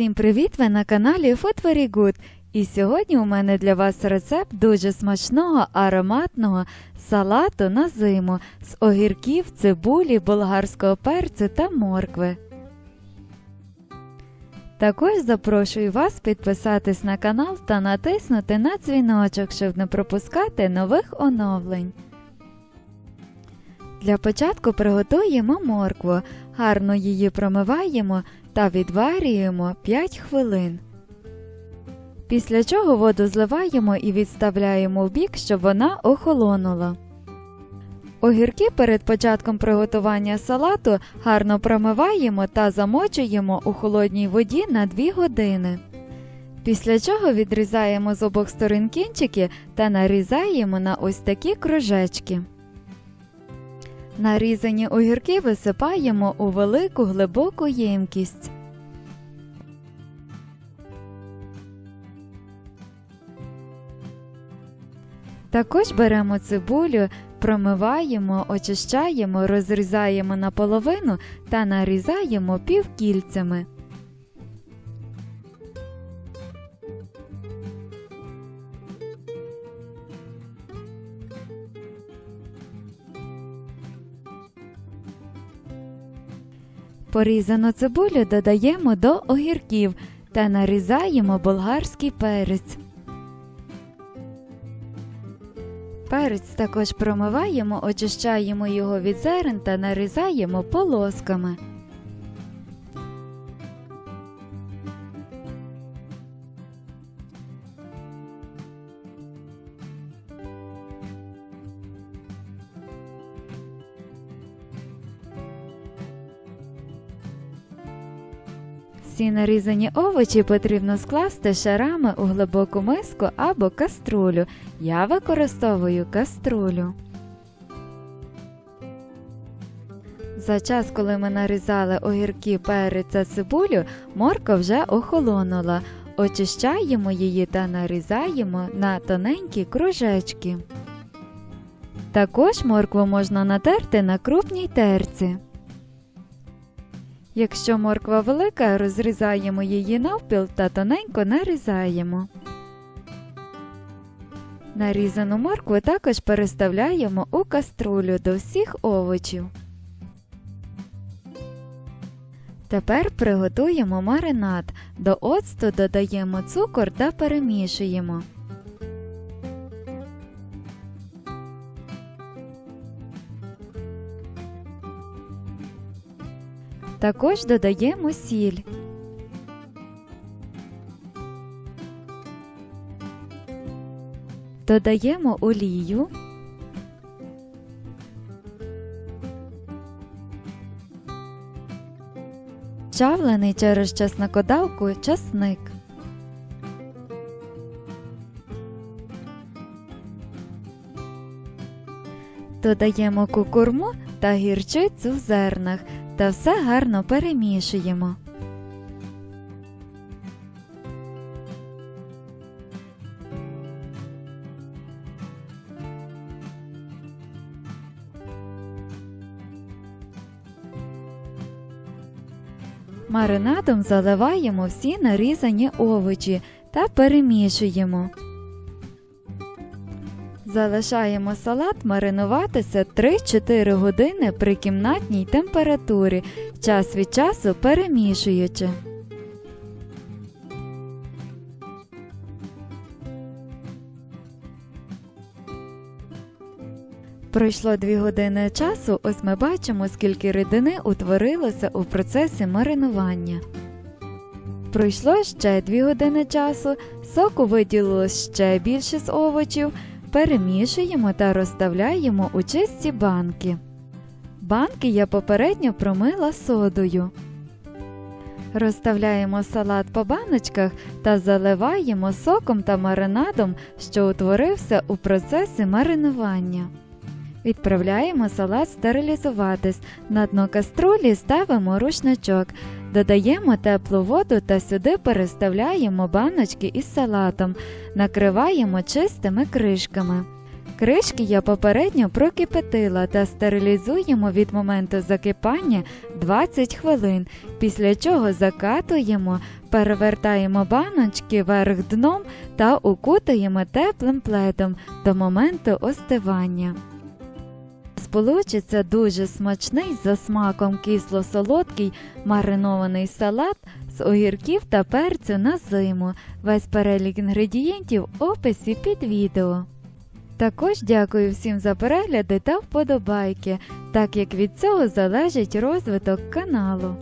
Всім привіт! Ви на каналі Food Very Good. І сьогодні у мене для вас рецепт дуже смачного ароматного салату на зиму з огірків, цибулі, болгарського перцю та моркви. Також запрошую вас підписатись на канал та натиснути на дзвіночок, щоб не пропускати нових оновлень. Для початку приготуємо моркву, гарно її промиваємо та відварюємо 5 хвилин. Після чого воду зливаємо і відставляємо в бік, щоб вона охолонула. Огірки перед початком приготування салату гарно промиваємо та замочуємо у холодній воді на 2 години. Після чого відрізаємо з обох сторон кінчики та нарізаємо на ось такі кружечки. Нарізані огірки висипаємо у велику глибоку ємкість. Також беремо цибулю, промиваємо, очищаємо, розрізаємо на половину та нарізаємо півкільцями. Порізану цибулю додаємо до огірків та нарізаємо болгарський перець. Перець також промиваємо, очищаємо його від зерен та нарізаємо полосками. Всі нарізані овочі потрібно скласти шарами у глибоку миску або каструлю. Я використовую каструлю. За час, коли ми нарізали огірки, перець та цибулю, морква вже охолонула. Очищаємо її та нарізаємо на тоненькі кружечки. Також моркву можна натерти на крупній терці. Якщо морква велика, розрізаємо її навпіл та тоненько нарізаємо. Нарізану моркву також переставляємо у каструлю до всіх овочів. Тепер приготуємо маринад. До оцту додаємо цукор та перемішуємо. Також додаємо сіль. Додаємо олію. Чавлений через чеснокодавку часник. Додаємо кукурму та гірчицю в зернах та все гарно перемішуємо. Маринадом заливаємо всі нарізані овочі та перемішуємо. Залишаємо салат маринуватися 3-4 години при кімнатній температурі, час від часу перемішуючи. Пройшло 2 години часу, ось ми бачимо, скільки рідини утворилося у процесі маринування. Пройшло ще 2 години часу, соку виділилось ще більше з овочів. Перемішуємо та розставляємо у чисті банки. Банки я попередньо промила содою. Розставляємо салат по баночках та заливаємо соком та маринадом, що утворився у процесі маринування. Відправляємо салат стерилізуватись. На дно каструлі ставимо рушничок, додаємо теплу воду та сюди переставляємо баночки із салатом, накриваємо чистими кришками. Кришки я попередньо прокипятила та стерилізуємо від моменту закипання 20 хвилин, після чого закатуємо, перевертаємо баночки вверх дном та укутуємо теплим пледом до моменту остивання. Получиться дуже смачний за смаком кисло-солодкий маринований салат з огірків та перцю на зиму. Весь перелік інгредієнтів в описі під відео. Також дякую всім за перегляди та вподобайки, так як від цього залежить розвиток каналу.